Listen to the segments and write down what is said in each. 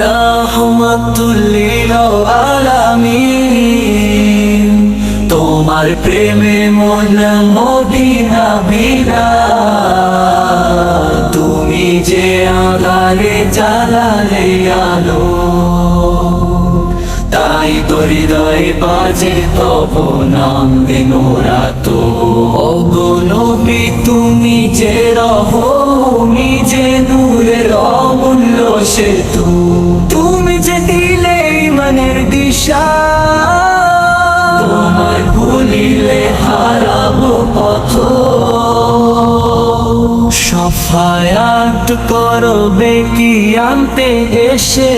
রহমতুল্লিল আলামিন তোমার প্রেমে মন মদিনা বিনা তুমি যে আগারে জ্বালালে আলো, তাই তো হৃদয় বাজে তব নাম দিনোরা তো অগনবী তুমি যে যে নূরের অমূল্য সেতু তুমি যে দিলে মনের দিশা, তোমার ভুলিলে হারাবো পথ। সফায়াত করবে কি আনতে এসে,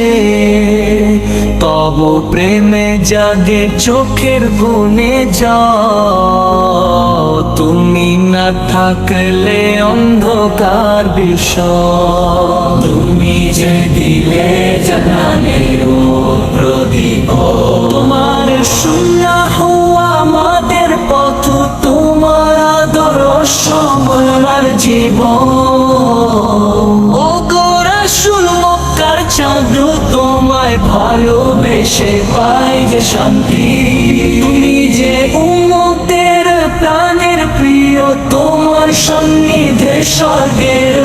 তব প্রেমে জাগে চোখের গুনে যা তুমি থাকলে অন্ধকার বিষয়। তুমি যে দিলে জানানের প্রদীপ। তোমার শুনলা হওয়া আমাদের পথ, তোমার আদর্শ আমার জীবন। ও গোরাসুল মক্কার চাঁদ, তোমায় ভালোবেসে পাই যে শান্তি। তোমার সন্নিধে স্বর্গের।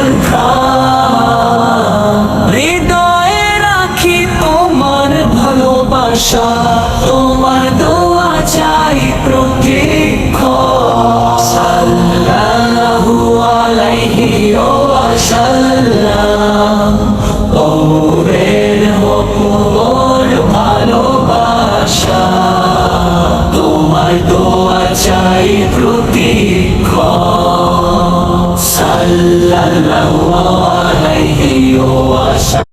হৃদয়ে রাখি তোমার ভালোবাসা, তোমার দোয়া চাই প্রতীক্ষণ সাল্লাল্লাহু আলাইহি তোমার দোয়া চাই প্রতীক্ষণ সাল্লাল্লাহু আলাইহি ওয়াসাল্লাম